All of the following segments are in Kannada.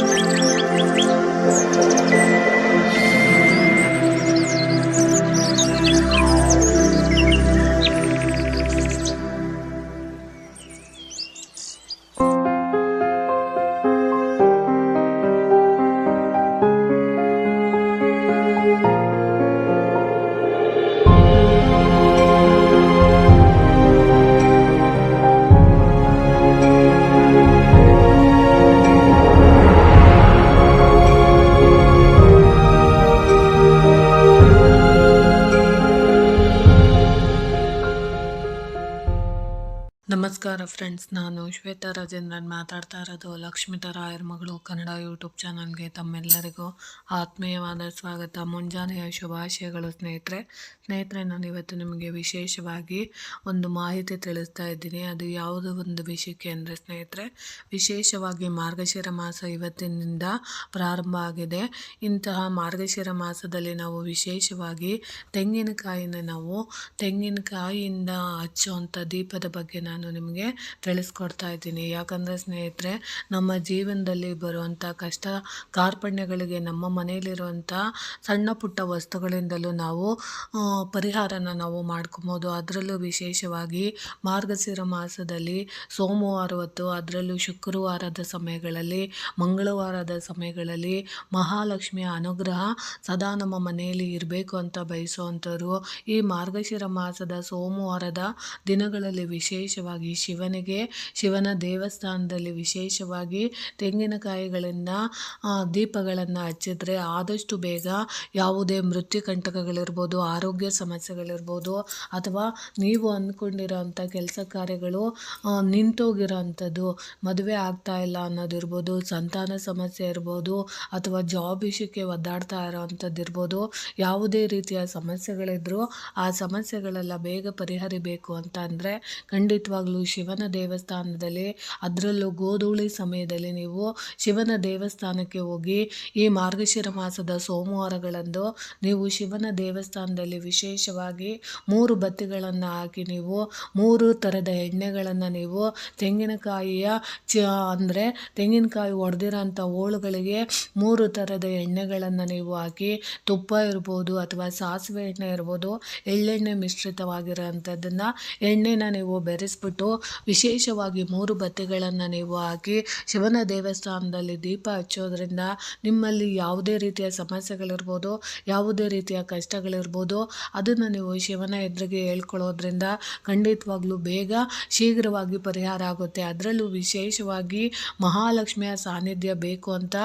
Thank you. ನಮಸ್ಕಾರ ಫ್ರೆಂಡ್ಸ್ ನಾನು ಶ್ವೇತಾ ರಾಜೇಂದ್ರನ್ ಮಾತಾಡ್ತಾ ಇರೋದು ಲಕ್ಷ್ಮಿತಾ ರಾಯರ್ ಮಗಳು ಕನ್ನಡ ಯೂಟ್ಯೂಬ್ ಚಾನಲ್ಗೆ ತಮ್ಮೆಲ್ಲರಿಗೂ ಆತ್ಮೀಯವಾದ ಸ್ವಾಗತ. ಮುಂಜಾನೆಯ ಶುಭಾಶಯಗಳು ಸ್ನೇಹಿತರೆ. ಸ್ನೇಹಿತರೆ, ನಾನು ಇವತ್ತು ನಿಮಗೆ ವಿಶೇಷವಾಗಿ ಒಂದು ಮಾಹಿತಿ ತಿಳಿಸ್ತಾ ಇದ್ದೀನಿ. ಅದು ಯಾವುದೋ ಒಂದು ವಿಷಯಕ್ಕೆ ಅಂದರೆ ಸ್ನೇಹಿತರೆ, ವಿಶೇಷವಾಗಿ ಮಾರ್ಗಶಿರ ಮಾಸ ಇವತ್ತಿನಿಂದ ಪ್ರಾರಂಭ ಆಗಿದೆ. ಇಂತಹ ಮಾರ್ಗಶಿರ ಮಾಸದಲ್ಲಿ ನಾವು ವಿಶೇಷವಾಗಿ ತೆಂಗಿನಕಾಯಿನ ನಾವು ತೆಂಗಿನಕಾಯಿಯಿಂದ ಹಚ್ಚುವಂಥ ದೀಪದ ಬಗ್ಗೆ ನಾನು ನಿಮಗೆ ತಿಳಿಸ್ಕೊಡ್ತಾ ಇದ್ದೀನಿ ಯಾಕಂದರೆ ಸ್ನೇಹಿತರೆ, ನಮ್ಮ ಜೀವನದಲ್ಲಿ ಬರುವಂಥ ಕಷ್ಟ ಕಾರ್ಪಣ್ಯಗಳಿಗೆ, ನಮ್ಮ ಮನೆಯಲ್ಲಿರುವಂಥ ಸಣ್ಣ ಪುಟ್ಟ ವಸ್ತುಗಳಿಂದಲೂ ನಾವು ಪರಿಹಾರನ ನಾವು ಮಾಡ್ಕೊಬೋದು. ಅದರಲ್ಲೂ ವಿಶೇಷವಾಗಿ ಮಾರ್ಗಶಿರ ಮಾಸದಲ್ಲಿ ಸೋಮವಾರ ಹೊತ್ತು, ಅದರಲ್ಲೂ ಶುಕ್ರವಾರದ ಸಮಯಗಳಲ್ಲಿ, ಮಂಗಳವಾರದ ಸಮಯಗಳಲ್ಲಿ ಮಹಾಲಕ್ಷ್ಮಿಯ ಅನುಗ್ರಹ ಸದಾ ನಮ್ಮ ಮನೆಯಲ್ಲಿ ಇರಬೇಕು ಅಂತ ಬಯಸುವಂಥವ್ರು ಈ ಮಾರ್ಗಶಿರ ಮಾಸದ ಸೋಮವಾರದ ದಿನಗಳಲ್ಲಿ ವಿಶೇಷವಾಗಿ ಶಿವನಿಗೆ ಶಿವನ ದೇವಸ್ಥಾನದಲ್ಲಿ ವಿಶೇಷವಾಗಿ ತೆಂಗಿನಕಾಯಿಗಳನ್ನು ದೀಪಗಳನ್ನು ಹಚ್ಚಿದ್ರೆ ಆದಷ್ಟು ಬೇಗ ಯಾವುದೇ ಮೃತ್ಯು ಕಂಟಕಗಳಿರ್ಬೋದು ಆರೋಗ್ಯ ಸಮಸ್ಯೆಗಳಿರ್ಬೋದು, ಅಥವಾ ನೀವು ಅಂದ್ಕೊಂಡಿರೋಂಥ ಕೆಲಸ ಕಾರ್ಯಗಳು ನಿಂತೋಗಿರೋ ಅಂಥದ್ದು ಮದುವೆ ಆಗ್ತಾ ಇಲ್ಲ ಅನ್ನೋದಿರ್ಬೋದು, ಸಂತಾನ ಸಮಸ್ಯೆ ಇರ್ಬೋದು, ಅಥವಾ ಜಾಬ್ ವಿಷಯಕ್ಕೆ ಒದ್ದಾಡ್ತಾ ಇರೋವಂಥದ್ದು ಇರ್ಬೋದು ಯಾವುದೇ ರೀತಿಯ ಸಮಸ್ಯೆಗಳಿದ್ರೂ ಆ ಸಮಸ್ಯೆಗಳೆಲ್ಲ ಬೇಗ ಪರಿಹರಿಬೇಕು ಅಂತ ಅಂದರೆ ಖಂಡಿತವಾಗ್ಲೂ ಶಿವನ ದೇವಸ್ಥಾನದಲ್ಲಿ, ಅದರಲ್ಲೂ ಗೋಧೂಳಿ ಸಮಯದಲ್ಲಿ ನೀವು ಶಿವನ ದೇವಸ್ಥಾನಕ್ಕೆ ಹೋಗಿ ಈ ಮಾರ್ಗಶಿರ ಮಾಸದ ಸೋಮವಾರಗಳಂದು ನೀವು ಶಿವನ ದೇವಸ್ಥಾನದಲ್ಲಿ ವಿಶೇಷವಾಗಿ ಮೂರು ಬತ್ತಿಗಳನ್ನು ಹಾಕಿ ನೀವು ಮೂರು ಥರದ ಎಣ್ಣೆಗಳನ್ನು ನೀವು ತೆಂಗಿನಕಾಯಿಯ ಚ ಅಂದರೆ ತೆಂಗಿನಕಾಯಿ ಒಡೆದಿರೋಂಥ ಹೋಳುಗಳಿಗೆ ಮೂರು ಥರದ ಎಣ್ಣೆಗಳನ್ನು ನೀವು ಹಾಕಿ ತುಪ್ಪ ಇರ್ಬೋದು ಅಥವಾ ಸಾಸಿವೆ ಎಣ್ಣೆ ಇರ್ಬೋದು, ಎಳ್ಳೆಣ್ಣೆ ಮಿಶ್ರಿತವಾಗಿರೋಂಥದ್ದನ್ನು ಎಣ್ಣೆನ ನೀವು ಬೆರೆಸ್ಬಿಟ್ಟು ವಿಶೇಷವಾಗಿ ಮೂರು ಬತ್ತಿಗಳನ್ನು ನೀವು ಹಾಕಿ ಶಿವನ ದೇವಸ್ಥಾನದಲ್ಲಿ ದೀಪ ಹಚ್ಚೋದ್ರಿಂದ ನಿಮ್ಮಲ್ಲಿ ಯಾವುದೇ ರೀತಿಯ ಸಮಸ್ಯೆಗಳಿರ್ಬೋದು, ಯಾವುದೇ ರೀತಿಯ ಕಷ್ಟಗಳಿರ್ಬೋದು, ಅದನ್ನು ನೀವು ಶಿವನ ಎದುರಿಗೆ ಹೇಳ್ಕೊಳ್ಳೋದ್ರಿಂದ ಖಂಡಿತವಾಗ್ಲೂ ಬೇಗ ಶೀಘ್ರವಾಗಿ ಪರಿಹಾರ ಆಗುತ್ತೆ. ಅದರಲ್ಲೂ ವಿಶೇಷವಾಗಿ ಮಹಾಲಕ್ಷ್ಮಿಯ ಸಾನ್ನಿಧ್ಯ ಬೇಕು ಅಂತ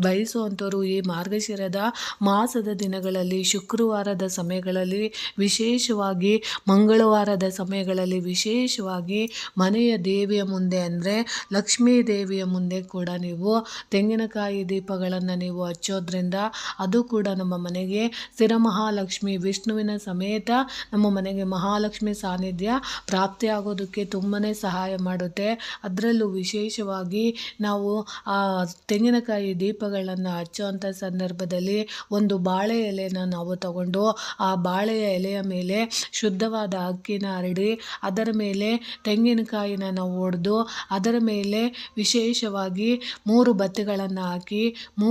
ಬಯಸುವಂಥವರು ಈ ಮಾರ್ಗಶಿರದ ಮಾಸದ ದಿನಗಳಲ್ಲಿ, ಶುಕ್ರವಾರದ ಸಮಯಗಳಲ್ಲಿ, ವಿಶೇಷವಾಗಿ ಮಂಗಳವಾರದ ಸಮಯಗಳಲ್ಲಿ, ವಿಶೇಷವಾಗಿ ಮನೆಯ ದೇವಿಯ ಮುಂದೆ ಅಂದರೆ ಲಕ್ಷ್ಮೀ ದೇವಿಯ ಮುಂದೆ ಕೂಡ ನೀವು ತೆಂಗಿನಕಾಯಿ ದೀಪಗಳನ್ನು ನೀವು ಹಚ್ಚೋದ್ರಿಂದ ಅದು ಕೂಡ ನಮ್ಮ ಮನೆಗೆ ಸ್ಥಿರ ಮಹಾಲಕ್ಷ್ಮಿ ವಿಷ್ಣುವಿನ ಸಮೇತ ನಮ್ಮ ಮನೆಗೆ ಮಹಾಲಕ್ಷ್ಮಿ ಸಾನ್ನಿಧ್ಯ ಪ್ರಾಪ್ತಿಯಾಗೋದಕ್ಕೆ ತುಂಬಾ ಸಹಾಯ ಮಾಡುತ್ತೆ. ಅದರಲ್ಲೂ ವಿಶೇಷವಾಗಿ ನಾವು ಆ ತೆಂಗಿನಕಾಯಿ ದೀಪಗಳನ್ನು ಹಚ್ಚುವಂಥ ಸಂದರ್ಭದಲ್ಲಿ ಒಂದು ಬಾಳೆ ಎಲೆನ ನಾವು ತಗೊಂಡು ಆ ಬಾಳೆಯ ಎಲೆಯ ಮೇಲೆ ಶುದ್ಧವಾದ ಅಕ್ಕಿನ ಹರಡಿ ಅದರ ಮೇಲೆ ತೆಂಗಿನಕಾಯಿನ ನಾವು ಒಡೆದು ಅದರ ಮೇಲೆ ವಿಶೇಷವಾಗಿ ಮೂರು ಬತ್ತಿಗಳನ್ನು ಹಾಕಿ ಮೂ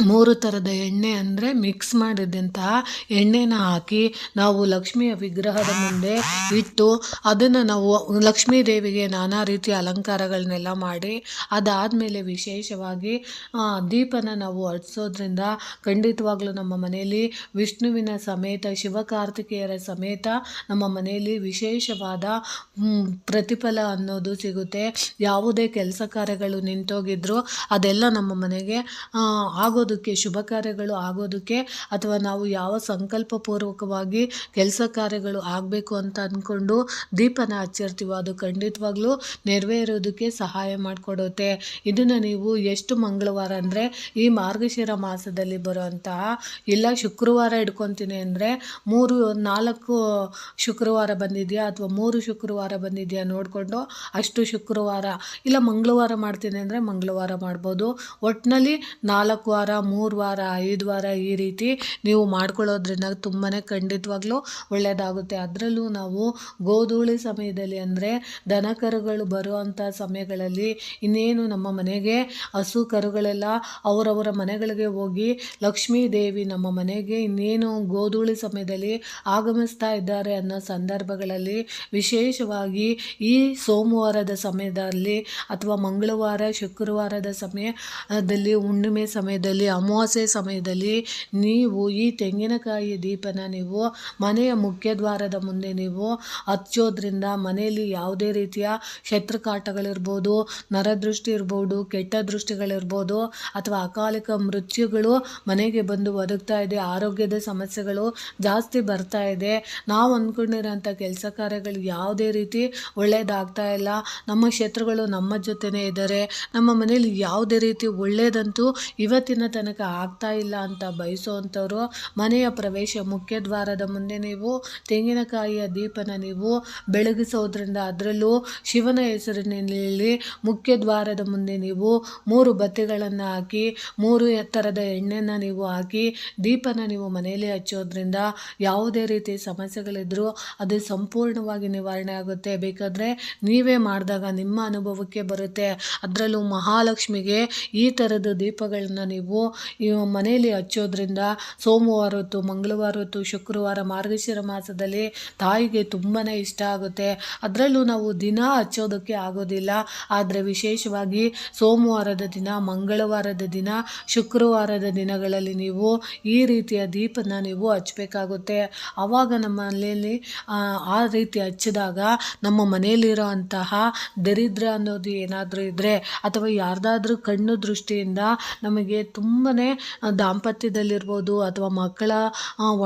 ಮೂರು ಥರದ ಎಣ್ಣೆ ಅಂದರೆ ಮಿಕ್ಸ್ ಮಾಡಿದಂತಹ ಎಣ್ಣೆನ ಹಾಕಿ ನಾವು ಲಕ್ಷ್ಮಿಯ ವಿಗ್ರಹದ ಮುಂದೆ ಇಟ್ಟು ಅದನ್ನು ನಾವು ಲಕ್ಷ್ಮೀ ದೇವಿಗೆ ನಾನಾ ರೀತಿಯ ಅಲಂಕಾರಗಳನ್ನೆಲ್ಲ ಮಾಡಿ ಅದಾದಮೇಲೆ ವಿಶೇಷವಾಗಿ ದೀಪನ ನಾವು ಹಚ್ಸೋದ್ರಿಂದ ಖಂಡಿತವಾಗ್ಲೂ ನಮ್ಮ ಮನೆಯಲ್ಲಿ ವಿಷ್ಣುವಿನ ಸಮೇತ ಶಿವಕಾರ್ತಿಕೇಯರ ಸಮೇತ ನಮ್ಮ ಮನೆಯಲ್ಲಿ ವಿಶೇಷವಾದ ಪ್ರತಿಫಲ ಅನ್ನೋದು ಸಿಗುತ್ತೆ. ಯಾವುದೇ ಕೆಲಸ ಕಾರ್ಯಗಳು ನಿಂತೋಗಿದ್ರು ಅದೆಲ್ಲ ನಮ್ಮ ಮನೆಗೆ ಆ, ಆಗೋದಕ್ಕೆ, ಶುಭ ಕಾರ್ಯಗಳು ಆಗೋದಕ್ಕೆ ಅಥವಾ ನಾವು ಯಾವ ಸಂಕಲ್ಪಪೂರ್ವಕವಾಗಿ ಕೆಲಸ ಕಾರ್ಯಗಳು ಆಗಬೇಕು ಅಂತ ಅಂದ್ಕೊಂಡು ದೀಪನ ಹಚ್ಚಿರ್ತೀವೋ ಅದು ಖಂಡಿತವಾಗ್ಲೂ ನೆರವೇರೋದಕ್ಕೆ ಸಹಾಯ ಮಾಡಿಕೊಡುತ್ತೆ. ಇದನ್ನು ನೀವು ಎಷ್ಟು ಮಂಗಳವಾರ ಅಂದರೆ ಈ ಮಾರ್ಗಶಿರ ಮಾಸದಲ್ಲಿ ಬರುವಂತಹ ಇಲ್ಲ ಶುಕ್ರವಾರ ಇಟ್ಕೊತೀನಿ ಅಂದರೆ ಮೂರು, ನಾಲ್ಕು ಶುಕ್ರವಾರ ಬಂದಿದೆಯಾ ಅಥವಾ ಮೂರು ಶುಕ್ರವಾರ ಬಂದಿದೆಯಾ ನೋಡಿಕೊಂಡು ಅಷ್ಟು ಶುಕ್ರವಾರ ಇಲ್ಲ ಮಂಗಳವಾರ ಮಾಡ್ತೀನಿ ಅಂದರೆ ಮಂಗಳವಾರ ಮಾಡ್ಬೋದು. ಒಟ್ಟಿನಲ್ಲಿ ನಾಲ್ಕು ವಾರ ಮೂರು ವಾರ, ಐದು ವಾರ ಈ ರೀತಿ ನೀವು ಮಾಡ್ಕೊಳ್ಳೋದ್ರಿಂದ ತುಂಬಾ ಖಂಡಿತವಾಗ್ಲೂ ಒಳ್ಳೆಯದಾಗುತ್ತೆ ಅದರಲ್ಲೂ ನಾವು ಗೋಧೂಳಿ ಸಮಯದಲ್ಲಿ ಅಂದರೆ ದನ ಕರುಗಳು ಬರುವಂಥ ಸಮಯಗಳಲ್ಲಿ ಇನ್ನೇನು ನಮ್ಮ ಮನೆಗೆ ಹಸು ಕರುಗಳೆಲ್ಲ ಅವರವರ ಮನೆಗಳಿಗೆ ಹೋಗಿ ಲಕ್ಷ್ಮೀ ದೇವಿ ನಮ್ಮ ಮನೆಗೆ ಇನ್ನೇನು ಗೋಧೂಳಿ ಸಮಯದಲ್ಲಿ ಆಗಮಿಸ್ತಾ ಇದ್ದಾರೆ ಅನ್ನೋ ಸಂದರ್ಭಗಳಲ್ಲಿ ವಿಶೇಷವಾಗಿ ಈ ಸೋಮವಾರದ ಸಮಯದಲ್ಲಿ ಅಥವಾ ಮಂಗಳವಾರ, ಶುಕ್ರವಾರದ ಸಮಯದಲ್ಲಿ, ಹುಣ್ಣಿಮೆ ಸಮಯದಲ್ಲಿ ಅಮಾವಾಸ್ಯೆ ಸಮಯದಲ್ಲಿ ನೀವು ಈ ತೆಂಗಿನಕಾಯಿ ದೀಪನ ನೀವು ಮನೆಯ ಮುಖ್ಯ ದ್ವಾರದ ಮುಂದೆ ನೀವು ಹಚ್ಚೋದ್ರಿಂದ ಮನೆಯಲ್ಲಿ ಯಾವುದೇ ರೀತಿಯ ಶತ್ರುಕಾಟಗಳಿರ್ಬೋದು, ನರದೃಷ್ಟಿ ಇರ್ಬೋದು, ಕೆಟ್ಟ ದೃಷ್ಟಿಗಳಿರ್ಬೋದು ಅಥವಾ ಅಕಾಲಿಕ ಮೃತ್ಯುಗಳು ಮನೆಗೆ ಬಂದು ಒದಗ್ತಾ ಇದೆ, ಆರೋಗ್ಯದ ಸಮಸ್ಯೆಗಳು ಜಾಸ್ತಿ ಬರ್ತಾ ಇದೆ, ನಾವು ಅಂದ್ಕೊಂಡಿರೋಂಥ ಕೆಲಸ ಕಾರ್ಯಗಳು ಯಾವುದೇ ರೀತಿ ಒಳ್ಳೆಯದಾಗ್ತಾ ಇಲ್ಲ, ನಮ್ಮ ಶತ್ರುಗಳು ನಮ್ಮ ಜೊತೆನೇ ಇದ್ದಾರೆ, ನಮ್ಮ ಮನೆಯಲ್ಲಿ ಯಾವುದೇ ರೀತಿ ಒಳ್ಳೆಯದಂತೂ ಇವತ್ತಿನ ತನಕ ಆಗ್ತಾ ಇಲ್ಲ ಅಂತ ಬಯಸುವಂಥವ್ರು ಮನೆಯ ಪ್ರವೇಶ ಮುಖ್ಯ ದ್ವಾರದ ಮುಂದೆ ನೀವು, ತೆಂಗಿನಕಾಯಿಯ ದೀಪನ ನೀವು ಬೆಳಗಿಸೋದ್ರಿಂದ ಅದರಲ್ಲೂ ಶಿವನ ಹೆಸರಿನಲ್ಲಿ ಮುಖ್ಯ ದ್ವಾರದ ಮುಂದೆ ನೀವು ಮೂರು ಬತ್ತಿಗಳನ್ನು ಹಾಕಿ, ಮೂರು ಎತ್ತರದ ಎಣ್ಣೆನ ನೀವು ಹಾಕಿ, ದೀಪನ ನೀವು ಮನೆಯಲ್ಲಿ ಹಚ್ಚೋದ್ರಿಂದ ಯಾವುದೇ ರೀತಿ ಸಮಸ್ಯೆಗಳಿದ್ರೂ ಅದು ಸಂಪೂರ್ಣವಾಗಿ ನಿವಾರಣೆ ಆಗುತ್ತೆ. ಬೇಕಾದರೆ ನೀವೇ ಮಾಡಿದಾಗ ನಿಮ್ಮ ಅನುಭವಕ್ಕೆ ಬರುತ್ತೆ. ಅದರಲ್ಲೂ ಮಹಾಲಕ್ಷ್ಮಿಗೆ ಈ ಥರದ ದೀಪಗಳನ್ನು ನೀವು ಮನೆಯಲ್ಲಿ ಹಚ್ಚೋದ್ರಿಂದ ಸೋಮವಾರ ಹೊತ್ತು, ಮಂಗಳವಾರ ಹೊತ್ತು, ಶುಕ್ರವಾರ, ಮಾರ್ಗಶಿರ ಮಾಸದಲ್ಲಿ ತಾಯಿಗೆ ತುಂಬಾ ಇಷ್ಟ ಆಗುತ್ತೆ. ಅದರಲ್ಲೂ ನಾವು ದಿನ ಹಚ್ಚೋದಕ್ಕೆ ಆಗೋದಿಲ್ಲ. ಆದರೆ ವಿಶೇಷವಾಗಿ ಸೋಮವಾರದ ದಿನ, ಮಂಗಳವಾರದ ದಿನ, ಶುಕ್ರವಾರದ ದಿನಗಳಲ್ಲಿ ನೀವು ಈ ರೀತಿಯ ದೀಪನ ನೀವು ಹಚ್ಚಬೇಕಾಗುತ್ತೆ. ಆವಾಗ ನಮ್ಮ ಮನೆಯಲ್ಲಿ, ಆ ರೀತಿ ಹಚ್ಚಿದಾಗ ನಮ್ಮ ಮನೆಯಲ್ಲಿರೋ ಅಂತಹ ದರಿದ್ರ ಅನ್ನೋದು ಏನಾದರೂ ಇದ್ದರೆ ಅಥವಾ ಯಾರ್ದಾದ್ರೂ ಕಣ್ಣು ದೃಷ್ಟಿಯಿಂದ ನಮಗೆ ತುಂಬಾ ದಾಂಪತ್ಯದಲ್ಲಿರ್ಬೋದು ಅಥವಾ ಮಕ್ಕಳ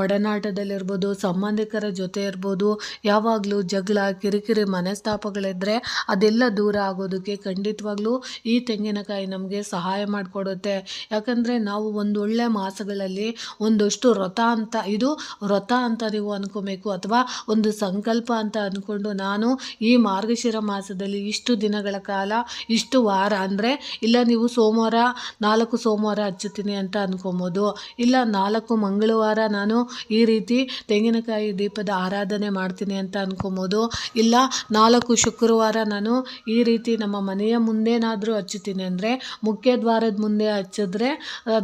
ಒಡನಾಟದಲ್ಲಿರ್ಬೋದು, ಸಂಬಂಧಿಕರ ಜೊತೆ ಇರ್ಬೋದು, ಯಾವಾಗಲೂ ಜಗಳ, ಕಿರಿಕಿರಿ ಮನಸ್ತಾಪಗಳಿದ್ದರೆ ಅದೆಲ್ಲ ದೂರ ಆಗೋದಕ್ಕೆ ಖಂಡಿತವಾಗ್ಲೂ ಈ ತೆಂಗಿನಕಾಯಿ ನಮಗೆ ಸಹಾಯ ಮಾಡಿಕೊಡುತ್ತೆ. ಯಾಕಂದರೆ ನಾವು ಒಂದೊಳ್ಳೆ ಮಾಸಗಳಲ್ಲಿ ಒಂದಷ್ಟು ವ್ರತ ಅಂತ, ಇದು ವ್ರತ ಅಂತ ನೀವು ಅಂದ್ಕೋಬೇಕು ಅಥವಾ ಒಂದು ಸಂಕಲ್ಪ ಅಂತ ಅಂದ್ಕೊಂಡು ನಾನು ಈ ಮಾರ್ಗಶಿರ ಮಾಸದಲ್ಲಿ ಇಷ್ಟು ದಿನಗಳ ಕಾಲ, ಇಷ್ಟು ವಾರ ಅಂದರೆ, ಇಲ್ಲ ನೀವು ಸೋಮವಾರ, ನಾಲ್ಕು ಸೋಮವಾರ ಹಚ್ಚುತ್ತೀನಿ ಅಂತ ಅಂದ್ಕೊಬೋದು ಇಲ್ಲ, ನಾಲ್ಕು ಮಂಗಳವಾರ ನಾನು ಈ ರೀತಿ ತೆಂಗಿನಕಾಯಿ ದೀಪದ ಆರಾಧನೆ ಮಾಡ್ತೀನಿ ಅಂತ ಅಂದ್ಕೊಬೋದು ಇಲ್ಲ, ನಾಲ್ಕು ಶುಕ್ರವಾರ ನಾನು ಈ ರೀತಿ ನಮ್ಮ ಮನೆಯ ಮುಂದೇನಾದರೂ ಹಚ್ಚುತ್ತೀನಿ ಅಂದರೆ, ಮುಖ್ಯ ದ್ವಾರದ ಮುಂದೆ ಹಚ್ಚಿದ್ರೆ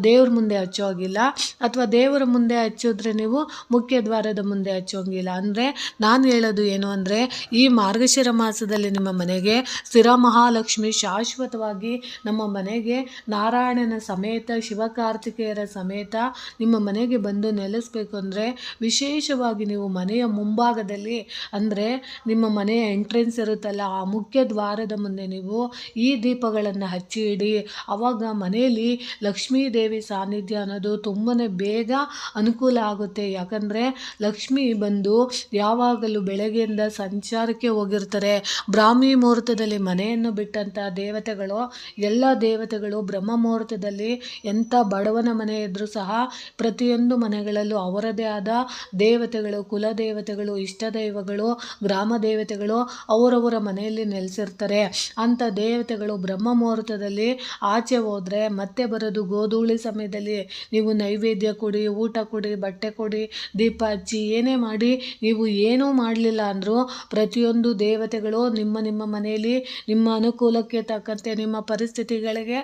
ದೇವ್ರ ಮುಂದೆ ಹಚ್ಚೋಗಿಲ್ಲ. ಅಥವಾ ದೇವರ ಮುಂದೆ ಹಚ್ಚಿದ್ರೆ ನೀವು ಮುಖ್ಯ ದ್ವಾರದ ಮುಂದೆ ಹಚ್ಚೋಂಗಿಲ್ಲ. ಅಂದರೆ, ನಾನು ಹೇಳೋದು ಏನು ಅಂದರೆ, ಈ ಮಾರ್ಗಶಿರ ಮಾಸದಲ್ಲಿ ನಿಮ್ಮ ಮನೆಗೆ ಸ್ಥಿರ ಮಹಾಲಕ್ಷ್ಮಿ ಶಾಶ್ವತವಾಗಿ ನಮ್ಮ ಮನೆಗೆ ನಾರಾಯಣನ ಸಮೇತ ಶಿವಕಾರ್ತಿಕೇಯರ ಸಮೇತ ನಿಮ್ಮ ಮನೆಗೆ ಬಂದು ನೆಲೆಸಬೇಕು ಅಂದರೆ ವಿಶೇಷವಾಗಿ ನೀವು ಮನೆಯ ಮುಂಭಾಗದಲ್ಲಿ, ಅಂದರೆ ನಿಮ್ಮ ಮನೆಯ ಎಂಟ್ರೆನ್ಸ್ ಇರುತ್ತಲ್ಲ, ಆ ಮುಖ್ಯ ದ್ವಾರದ ಮುಂದೆ ನೀವು ಈ ದೀಪಗಳನ್ನು ಹಚ್ಚಿ ಇಡಿ ಆವಾಗ ಮನೆಯಲ್ಲಿ ಲಕ್ಷ್ಮೀ ದೇವಿ ಸಾನ್ನಿಧ್ಯ ಅನ್ನೋದು ತುಂಬಾ ಬೇಗ ಅನುಕೂಲ ಆಗುತ್ತೆ. ಯಾಕಂದರೆ ಲಕ್ಷ್ಮಿ ಬಂದು ಯಾವಾಗಲೂ ಬೆಳಗ್ಗೆಯಿಂದ ಸಂಚಾರಕ್ಕೆ ಹೋಗಿರ್ತಾರೆ. ಬ್ರಾಹ್ಮಿ ಮುಹೂರ್ತದಲ್ಲಿ ಮನೆಯನ್ನು ಬಿಟ್ಟಂಥ ದೇವತೆಗಳು, ಎಲ್ಲ ದೇವತೆಗಳು ಬ್ರಹ್ಮ ಮುಹೂರ್ತದಲ್ಲಿ ಎಂಥ ಬಡವನ ಮನೆ ಇದ್ದರೂ ಸಹ ಪ್ರತಿಯೊಂದು ಮನೆಗಳಲ್ಲೂ ಅವರದೇ ಆದ ದೇವತೆಗಳು, ಕುಲದೇವತೆಗಳು ಇಷ್ಟ ದೈವಗಳು ಗ್ರಾಮ ದೇವತೆಗಳು ಅವರವರ ಮನೆಯಲ್ಲಿ ನೆಲೆಸಿರ್ತಾರೆ. ಅಂಥ ದೇವತೆಗಳು ಬ್ರಹ್ಮ ಮುಹೂರ್ತದಲ್ಲಿ ಆಚೆ ಹೋದರೆ ಮತ್ತೆ ಬರೋದು ಗೋಧೂಳಿ ಸಮಯದಲ್ಲಿ. ನೀವು ನೈವೇದ್ಯ ಕೊಡಿ, ಊಟ ಕೊಡಿ, ಬಟ್ಟೆ ಕೊಡಿ, ದೀಪ ಹಚ್ಚಿ, ಏನೇ ಮಾಡಿ, ನೀವು ಏನೂ ಮಾಡಲಿಲ್ಲ ಅಂದರೂ ಪ್ರತಿಯೊಂದು ದೇವತೆಗಳು ನಿಮ್ಮ ನಿಮ್ಮ ಮನೆಯಲ್ಲಿ ನಿಮ್ಮ ಅನುಕೂಲಕ್ಕೆ ತಕ್ಕಂತೆ ನಿಮ್ಮ ಪರಿಸ್ಥಿತಿಗಳಿಗೆ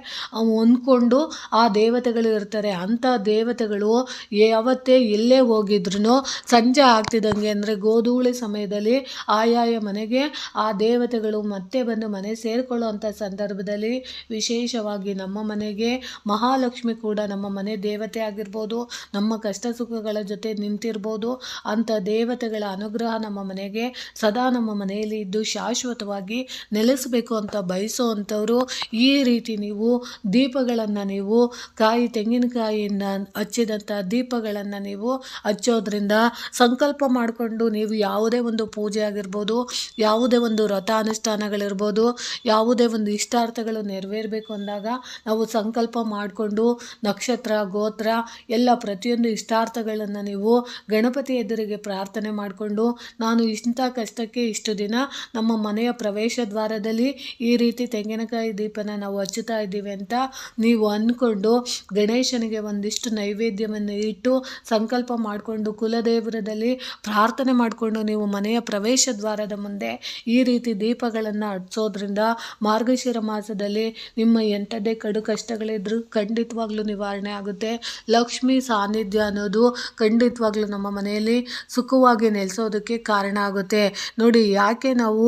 ಹೊಂದ್ಕೊಂಡು ಆ ದೇವತೆಗಳು ಇರ್ತಾರೆ, ಅಂಥ ದೇವತೆಗಳು ಯಾವತ್ತೇ ಎಲ್ಲೇ ಹೋಗಿದ್ರು ಸಂಜೆ ಆಗ್ತಿದ್ದಂಗೆ ಅಂದರೆ ಗೋಧೂಳಿ ಸಮಯದಲ್ಲಿ ಆಯಾಯ ಮನೆಗೆ ಆ ದೇವತೆಗಳು ಮತ್ತೆ ಬಂದು ಮನೆ ಸೇರಿಕೊಳ್ಳುವಂಥ ಸಂದರ್ಭದಲ್ಲಿ ವಿಶೇಷವಾಗಿ ನಮ್ಮ ಮನೆಗೆ ಮಹಾಲಕ್ಷ್ಮಿ ಕೂಡ ನಮ್ಮ ಮನೆ ದೇವತೆ ಆಗಿರ್ಬೋದು, ನಮ್ಮ ಕಷ್ಟ ಸುಖಗಳ ಜೊತೆ ನಿಂತಿರ್ಬೋದು, ಅಂಥ ದೇವತೆಗಳ ಅನುಗ್ರಹ ನಮ್ಮ ಮನೆಗೆ ಸದಾ ನಮ್ಮ ಮನೆಯಲ್ಲಿ ಇದ್ದು ಶಾಶ್ವತವಾಗಿ ನೆಲೆಸಬೇಕು ಅಂತ ಬಯಸುವಂಥವರು ಈ ರೀತಿ ನೀವು ದೀಪಗಳನ್ನು ನೀವು ಕಾಯಿ ತೆಂಗಿನಕಾಯಿಯಿಂದ ಹಚ್ಚಿದಂಥ ದೀಪಗಳನ್ನು ನೀವು ಹಚ್ಚೋದ್ರಿಂದ ಸಂಕಲ್ಪ ಮಾಡಿಕೊಂಡು ನೀವು ಯಾವುದೇ ಒಂದು ಪೂಜೆ ಆಗಿರ್ಬೋದು, ಯಾವುದೇ ಒಂದು ವ್ರತ ಅನುಷ್ಠಾನಗಳಿರ್ಬೋದು ಯಾವುದೇ ಒಂದು ಇಷ್ಟಾರ್ಥಗಳು ನೆರವೇರಬೇಕು ಅಂದಾಗ ನಾವು ಸಂಕಲ್ಪ ಮಾಡಿಕೊಂಡು ನಕ್ಷತ್ರ, ಗೋತ್ರ ಎಲ್ಲ ಪ್ರತಿಯೊಂದು ಇಷ್ಟಾರ್ಥಗಳನ್ನು ನೀವು ಗಣಪತಿ ಎದುರಿಗೆ ಪ್ರಾರ್ಥನೆ ಮಾಡಿಕೊಂಡು, ನಾನು ಇಂಥ ಕಷ್ಟಕ್ಕೆ ಇಷ್ಟು ದಿನ ನಮ್ಮ ಮನೆಯ ಪ್ರವೇಶ ದ್ವಾರದಲ್ಲಿ ಈ ರೀತಿ ತೆಂಗಿನಕಾಯಿ ದೀಪನ ನಾವು ಹಚ್ಚುತ್ತಾ ಇದ್ದೀವಿ ಅಂತ ನೀವು ಅಂದ್ಕೊಂಡು ಗಣೇಶನಿಗೆ ಒಂದಿಷ್ಟು ನೈವೇದ್ಯವನ್ನು ಇಟ್ಟು ಸಂಕಲ್ಪ ಮಾಡಿಕೊಂಡು ಕುಲದೇವರದಲ್ಲಿ ಪ್ರಾರ್ಥನೆ ಮಾಡಿಕೊಂಡು ನೀವು ಮನೆಯ ಪ್ರವೇಶ ದ್ವಾರದ ಮುಂದೆ ಈ ರೀತಿ ದೀಪಗಳನ್ನು ಹಚ್ಚೋದ್ರಿಂದ ಮಾರ್ಗಶಿರ ಮಾಸದಲ್ಲಿ ನಿಮ್ಮ ಎಂಥದ್ದೇ ಕಡು ಕಷ್ಟಗಳಿದ್ರು ಖಂಡಿತವಾಗ್ಲೂ ನಿವಾರಣೆ ಆಗುತ್ತೆ. ಲಕ್ಷ್ಮಿ ಸಾನ್ನಿಧ್ಯ ಅನ್ನೋದು ಖಂಡಿತವಾಗ್ಲೂ ನಮ್ಮ ಮನೆಯಲ್ಲಿ ಸುಖವಾಗಿ ನೆಲೆಸೋದಕ್ಕೆ ಕಾರಣ ಆಗುತ್ತೆ. ನೋಡಿ, ಯಾಕೆ ನಾವು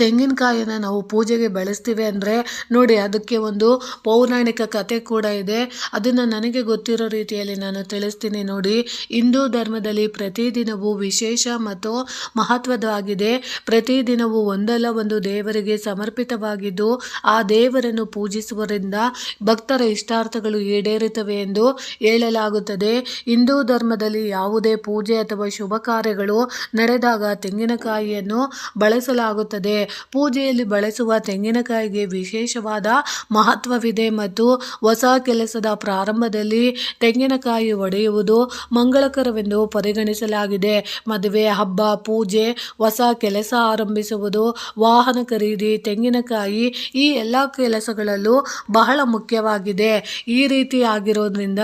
ತೆಂಗಿನಕಾಯಿನ ನಾವು ಪೂಜೆಗೆ ಬಳಸ್ತೀವಿ ಅಂದರೆ ನೋಡಿ, ಅದಕ್ಕೆ ಒಂದು ಪೌರಾಣಿಕ ಕತೆ ಕೂಡ ಇದೆ. ಅದನ್ನು ನನಗೆ ಗೊತ್ತಿರೋ ರೀತಿಯಲ್ಲಿ ನಾನು ತಿಳಿಸ್ತೀನಿ ನೋಡಿ. ಹಿಂದೂ ಧರ್ಮದಲ್ಲಿ ಪ್ರತಿದಿನವೂ ವಿಶೇಷ ಮತ್ತು ಮಹತ್ವದಾಗಿದೆ ಪ್ರತಿದಿನವೂ ಒಂದಲ್ಲ ಒಂದು ದೇವರಿಗೆ ಸಮರ್ಪಿತವಾಗಿದ್ದು, ಆ ದೇವರನ್ನು ಪೂಜಿಸುವುದರಿಂದ ಭಕ್ತರ ಇಷ್ಟಾರ್ಥಗಳು ಈಡೇರುತ್ತವೆ ಎಂದು ಹೇಳಲಾಗುತ್ತದೆ. ಹಿಂದೂ ಧರ್ಮದಲ್ಲಿ ಯಾವುದೇ ಪೂಜೆ ಅಥವಾ ಶುಭ ಕಾರ್ಯಗಳು ನಡೆದಾಗ ತೆಂಗಿನಕಾಯಿಯನ್ನು ಬಳಸಲಾಗುತ್ತದೆ. ಪೂಜೆಯಲ್ಲಿ ಬಳಸುವ ತೆಂಗಿನಕಾಯಿಗೆ ವಿಶೇಷವಾದ ಮಹತ್ವವಿದೆ ಮತ್ತು ಹೊಸ ಕೆಲಸದ ಪ್ರಾರಂಭದಲ್ಲಿ ತೆಂಗಿನಕಾಯಿ ಒಡೆಯುವುದು ಮಂಗಳಕರವೆಂದು ಪರಿಗಣಿಸಲಾಗಿದೆ. ಮದುವೆ, ಹಬ್ಬ, ಪೂಜೆ, ಹೊಸ ಕೆಲಸ ಆರಂಭಿಸುವುದು, ವಾಹನ ಖರೀದಿ, ತೆಂಗಿನಕಾಯಿ ಈ ಎಲ್ಲ ಕೆಲಸಗಳಲ್ಲೂ ಬಹಳ ಮುಖ್ಯವಾಗಿದೆ. ಈ ರೀತಿ ಆಗಿರೋದ್ರಿಂದ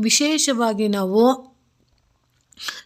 ವಿಶೇಷವಾಗಿ ನಾವು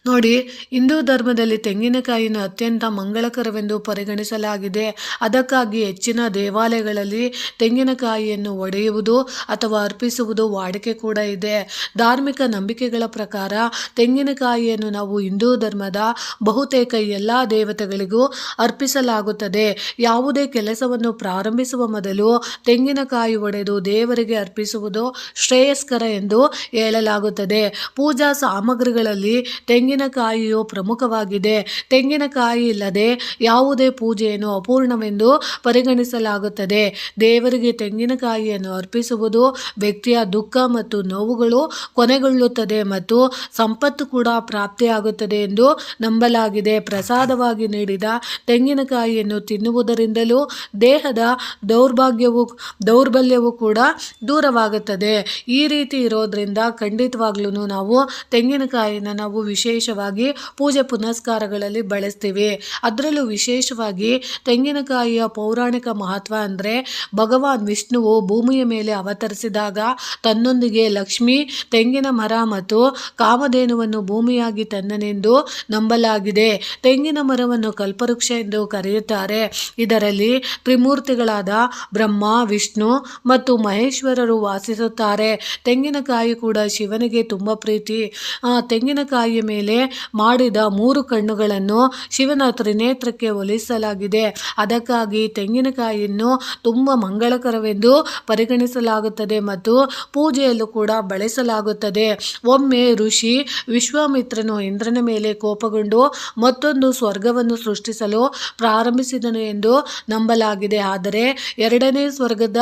ನೋಡಿ, ಹಿಂದೂ ಧರ್ಮದಲ್ಲಿ ತೆಂಗಿನಕಾಯಿನ ಅತ್ಯಂತ ಮಂಗಳಕರವೆಂದು ಪರಿಗಣಿಸಲಾಗಿದೆ. ಅದಕ್ಕಾಗಿ ಹೆಚ್ಚಿನ ದೇವಾಲಯಗಳಲ್ಲಿ ತೆಂಗಿನಕಾಯಿಯನ್ನು ಒಡೆಯುವುದು ಅಥವಾ ಅರ್ಪಿಸುವುದು ವಾಡಿಕೆ ಕೂಡ ಇದೆ. ಧಾರ್ಮಿಕ ನಂಬಿಕೆಗಳ ಪ್ರಕಾರ ತೆಂಗಿನಕಾಯಿಯನ್ನು ನಾವು ಹಿಂದೂ ಧರ್ಮದ ಬಹುತೇಕ ಎಲ್ಲ ದೇವತೆಗಳಿಗೂ ಅರ್ಪಿಸಲಾಗುತ್ತದೆ. ಯಾವುದೇ ಕೆಲಸವನ್ನು ಪ್ರಾರಂಭಿಸುವ ಮೊದಲು ತೆಂಗಿನಕಾಯಿ ಒಡೆದು ದೇವರಿಗೆ ಅರ್ಪಿಸುವುದು ಶ್ರೇಯಸ್ಕರ ಎಂದು ಹೇಳಲಾಗುತ್ತದೆ. ಪೂಜಾ ಸಾಮಗ್ರಿಗಳಲ್ಲಿ ತೆಂಗಿನಕಾಯಿಯು ಪ್ರಮುಖವಾಗಿದೆ. ತೆಂಗಿನಕಾಯಿ ಇಲ್ಲದೆ ಯಾವುದೇ ಪೂಜೆಯನ್ನು ಅಪೂರ್ಣವೆಂದು ಪರಿಗಣಿಸಲಾಗುತ್ತದೆ. ದೇವರಿಗೆ ತೆಂಗಿನಕಾಯಿಯನ್ನು ಅರ್ಪಿಸುವುದು ವ್ಯಕ್ತಿಯ ದುಃಖ ಮತ್ತು ನೋವುಗಳು ಕೊನೆಗೊಳ್ಳುತ್ತದೆ ಮತ್ತು ಸಂಪತ್ತು ಕೂಡ ಪ್ರಾಪ್ತಿಯಾಗುತ್ತದೆ ಎಂದು ನಂಬಲಾಗಿದೆ. ಪ್ರಸಾದವಾಗಿ ನೀಡಿದ ತೆಂಗಿನಕಾಯಿಯನ್ನು ತಿನ್ನುವುದರಿಂದಲೂ ದೇಹದ ದೌರ್ಭಾಗ್ಯವು, ದೌರ್ಬಲ್ಯವು ಕೂಡ ದೂರವಾಗುತ್ತದೆ. ಈ ರೀತಿ ಇರೋದ್ರಿಂದ ಖಂಡಿತವಾಗ್ಲೂ ನಾವು ತೆಂಗಿನಕಾಯಿನ ನಾವು ವಿಶೇಷವಾಗಿ ಪೂಜೆ ಪುನಸ್ಕಾರಗಳಲ್ಲಿ ಬಳಸ್ತೀವಿ. ಅದರಲ್ಲೂ ವಿಶೇಷವಾಗಿ ತೆಂಗಿನಕಾಯಿಯ ಪೌರಾಣಿಕ ಮಹತ್ವ ಅಂದರೆ ಭಗವಾನ್ ವಿಷ್ಣುವು ಭೂಮಿಯ ಮೇಲೆ ಅವತರಿಸಿದಾಗ ತನ್ನೊಂದಿಗೆ ಲಕ್ಷ್ಮಿ, ತೆಂಗಿನ ಮರ ಮತ್ತು ಕಾಮಧೇನುವನ್ನು ಭೂಮಿಯಾಗಿ ತನ್ನನೆಂದು ನಂಬಲಾಗಿದೆ. ತೆಂಗಿನ ಮರವನ್ನು ಕಲ್ಪವೃಕ್ಷ ಎಂದು ಕರೆಯುತ್ತಾರೆ. ಇದರಲ್ಲಿ ತ್ರಿಮೂರ್ತಿಗಳಾದ ಬ್ರಹ್ಮ, ವಿಷ್ಣು ಮತ್ತು ಮಹೇಶ್ವರರು ವಾಸಿಸುತ್ತಾರೆ. ತೆಂಗಿನಕಾಯಿ ಕೂಡ ಶಿವನಿಗೆ ತುಂಬ ಪ್ರೀತಿ. ಆ ಮೇಲೆ ಮಾಡಿದ ಮೂರು ಕಣ್ಣುಗಳನ್ನು ಶಿವನ ತ್ರಿನೇತ್ರಕ್ಕೆ ಒಲಿಸಲಾಗಿದೆ. ಅದಕ್ಕಾಗಿ ತೆಂಗಿನಕಾಯಿಯನ್ನು ತುಂಬ ಮಂಗಳಕರವೆಂದು ಪರಿಗಣಿಸಲಾಗುತ್ತದೆ ಮತ್ತು ಪೂಜೆಯಲ್ಲೂ ಕೂಡ ಬಳಸಲಾಗುತ್ತದೆ. ಒಮ್ಮೆ ಋಷಿ ವಿಶ್ವಾಮಿತ್ರನು ಇಂದ್ರನ ಮೇಲೆ ಕೋಪಗೊಂಡು ಮತ್ತೊಂದು ಸ್ವರ್ಗವನ್ನು ಸೃಷ್ಟಿಸಲು ಪ್ರಾರಂಭಿಸಿದನು ಎಂದು ನಂಬಲಾಗಿದೆ. ಆದರೆ ಎರಡನೇ ಸ್ವರ್ಗದ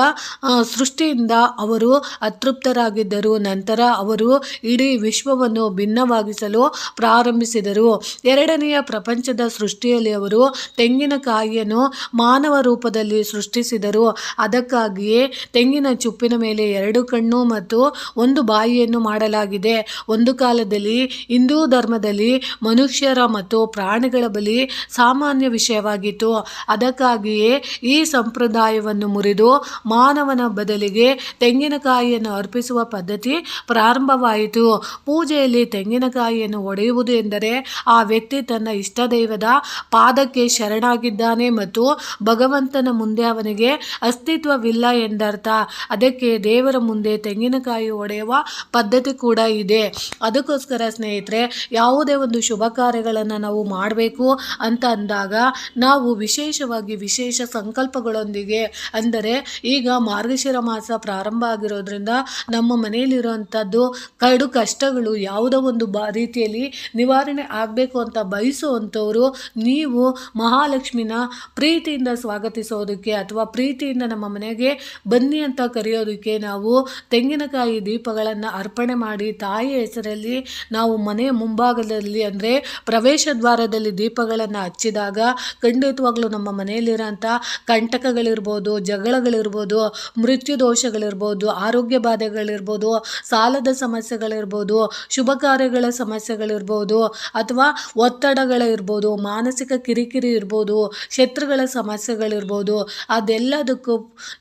ಸೃಷ್ಟಿಯಿಂದ ಅವರು ಅತೃಪ್ತರಾಗಿದ್ದರು. ನಂತರ ಅವರು ಇಡೀ ವಿಶ್ವವನ್ನು ಭಿನ್ನವಾಗಿಸಲು ಪ್ರಾರಂಭಿಸಿದರು. ಎರಡನೆಯ ಪ್ರಪಂಚದ ಸೃಷ್ಟಿಯಲ್ಲಿ ಅವರು ತೆಂಗಿನಕಾಯಿಯನ್ನು ಮಾನವ ರೂಪದಲ್ಲಿ ಸೃಷ್ಟಿಸಿದರು. ಅದಕ್ಕಾಗಿಯೇ ತೆಂಗಿನ ಚುಪ್ಪಿನ ಮೇಲೆ ಎರಡು ಕಣ್ಣು ಮತ್ತು ಒಂದು ಬಾಯಿಯನ್ನು ಮಾಡಲಾಗಿದೆ. ಒಂದು ಕಾಲದಲ್ಲಿ ಹಿಂದೂ ಧರ್ಮದಲ್ಲಿ ಮನುಷ್ಯರ ಮತ್ತು ಪ್ರಾಣಿಗಳ ಬಲಿ ಸಾಮಾನ್ಯ ವಿಷಯವಾಗಿತ್ತು. ಅದಕ್ಕಾಗಿಯೇ ಈ ಸಂಪ್ರದಾಯವನ್ನು ಮುರಿದು ಮಾನವನ ಬದಲಿಗೆ ತೆಂಗಿನಕಾಯಿಯನ್ನು ಅರ್ಪಿಸುವ ಪದ್ಧತಿ ಪ್ರಾರಂಭವಾಯಿತು. ಪೂಜೆಯಲ್ಲಿ ತೆಂಗಿನಕಾಯಿಯನ್ನು ಒಡೆಯುವುದು ಎಂದರೆ ಆ ವ್ಯಕ್ತಿ ತನ್ನ ಇಷ್ಟ ದೈವದ ಪಾದಕ್ಕೆ ಶರಣಾಗಿದ್ದಾನೆ ಮತ್ತು ಭಗವಂತನ ಮುಂದೆ ಅವನಿಗೆ ಅಸ್ತಿತ್ವವಿಲ್ಲ ಎಂದರ್ಥ. ಅದಕ್ಕೆ ದೇವರ ಮುಂದೆ ತೆಂಗಿನಕಾಯಿ ಒಡೆಯುವ ಪದ್ಧತಿ ಕೂಡ ಇದೆ. ಅದಕ್ಕೋಸ್ಕರ ಸ್ನೇಹಿತರೆ, ಯಾವುದೇ ಒಂದು ಶುಭ ಕಾರ್ಯಗಳನ್ನು ನಾವು ಮಾಡಬೇಕು ಅಂತ ಅಂದಾಗ ನಾವು ವಿಶೇಷವಾಗಿ ವಿಶೇಷ ಸಂಕಲ್ಪಗಳೊಂದಿಗೆ, ಅಂದರೆ ಈಗ ಮಾರ್ಗಶಿರ ಮಾಸ ಪ್ರಾರಂಭ ಆಗಿರೋದ್ರಿಂದ ನಮ್ಮ ಮನೆಯಲ್ಲಿರುವಂಥದ್ದು ಕಡು ಕಷ್ಟಗಳು ಯಾವುದೋ ಒಂದು ಬ ರೀತಿಯಲ್ಲಿ ನಿವಾರಣೆ ಆಗಬೇಕು ಅಂತ ಬಯಸುವಂಥವರು, ನೀವು ಮಹಾಲಕ್ಷ್ಮಿನ ಪ್ರೀತಿಯಿಂದ ಸ್ವಾಗತಿಸೋದಕ್ಕೆ ಅಥವಾ ಪ್ರೀತಿಯಿಂದ ನಮ್ಮ ಮನೆಗೆ ಬನ್ನಿ ಅಂತ ಕರೆಯೋದಕ್ಕೆ ನಾವು ತೆಂಗಿನಕಾಯಿ ದೀಪಗಳನ್ನು ಅರ್ಪಣೆ ಮಾಡಿ ತಾಯಿಯ ಹೆಸರಲ್ಲಿ ನಾವು ಮನೆಯ ಮುಂಭಾಗದಲ್ಲಿ ಅಂದರೆ ಪ್ರವೇಶ ದ್ವಾರದಲ್ಲಿ ದೀಪಗಳನ್ನು ಹಚ್ಚಿದಾಗ ಖಂಡಿತವಾಗ್ಲೂ ನಮ್ಮ ಮನೆಯಲ್ಲಿರೋಂಥ ಕಂಟಕಗಳಿರ್ಬೋದು, ಜಗಳಗಳಿರ್ಬೋದು, ಮೃತ್ಯು ದೋಷಗಳಿರ್ಬೋದು, ಆರೋಗ್ಯ ಬಾಧೆಗಳಿರ್ಬೋದು, ಸಾಲದ ಸಮಸ್ಯೆಗಳಿರ್ಬೋದು, ಶುಭ ಕಾರ್ಯಗಳ ಸಮಸ್ಯೆ ಸಮಸ್ಯೆಗಳಿರ್ಬೋದು ಅಥವಾ ಒತ್ತಡಗಳಿರ್ಬೋದು, ಮಾನಸಿಕ ಕಿರಿಕಿರಿ ಇರ್ಬೋದು, ಶತ್ರುಗಳ ಸಮಸ್ಯೆಗಳಿರ್ಬೋದು, ಅದೆಲ್ಲದಕ್ಕೂ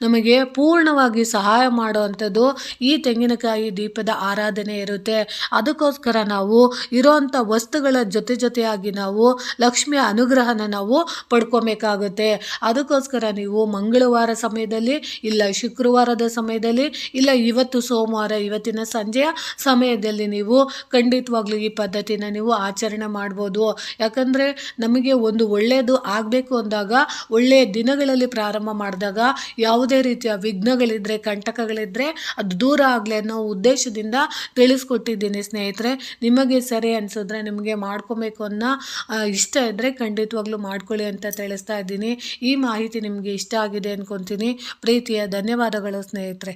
ನಮಗೆ ಪೂರ್ಣವಾಗಿ ಸಹಾಯ ಮಾಡುವಂಥದ್ದು ಈ ತೆಂಗಿನಕಾಯಿ ದೀಪದ ಆರಾಧನೆ ಇರುತ್ತೆ. ಅದಕ್ಕೋಸ್ಕರ ನಾವು ಇರೋವಂಥ ವಸ್ತುಗಳ ಜೊತೆ ಜೊತೆಯಾಗಿ ನಾವು ಲಕ್ಷ್ಮಿಯ ಅನುಗ್ರಹನ ನಾವು ಪಡ್ಕೊಬೇಕಾಗುತ್ತೆ. ಅದಕ್ಕೋಸ್ಕರ ನೀವು ಮಂಗಳವಾರ ಸಮಯದಲ್ಲಿ ಇಲ್ಲ ಶುಕ್ರವಾರದ ಸಮಯದಲ್ಲಿ ಇಲ್ಲ, ಇವತ್ತು ಸೋಮವಾರ, ಇವತ್ತಿನ ಸಂಜೆಯ ಸಮಯದಲ್ಲಿ ನೀವು ಖಂಡಿತವಾಗ್ಲೂ ಈ ಪದ್ಧತಿನ ನೀವು ಆಚರಣೆ ಮಾಡ್ಬೋದು. ಯಾಕಂದರೆ ನಮಗೆ ಒಂದು ಒಳ್ಳೆಯದು ಆಗಬೇಕು ಅಂದಾಗ, ಒಳ್ಳೆಯ ದಿನಗಳಲ್ಲಿ ಪ್ರಾರಂಭ ಮಾಡಿದಾಗ, ಯಾವುದೇ ರೀತಿಯ ವಿಘ್ನಗಳಿದ್ದರೆ ಕಂಟಕಗಳಿದ್ದರೆ ಅದು ದೂರ ಆಗಲಿ ಅನ್ನೋ ಉದ್ದೇಶದಿಂದ ತಿಳಿಸ್ಕೊಟ್ಟಿದ್ದೀನಿ ಸ್ನೇಹಿತರೆ. ನಿಮಗೆ ಸರಿ ಅನಿಸಿದ್ರೆ ನಿಮಗೆ ಮಾಡ್ಕೊಬೇಕು ಅನ್ನೋ ಇಷ್ಟ ಇದ್ದರೆ ಖಂಡಿತವಾಗ್ಲೂ ಮಾಡ್ಕೊಳ್ಳಿ ಅಂತ ತಿಳಿಸ್ತಾ ಇದ್ದೀನಿ. ಈ ಮಾಹಿತಿ ನಿಮಗೆ ಇಷ್ಟ ಆಗಿದೆ ಅಂದ್ಕೊತೀನಿ ಪ್ರೀತಿಯ ಧನ್ಯವಾದಗಳು ಸ್ನೇಹಿತರೆ.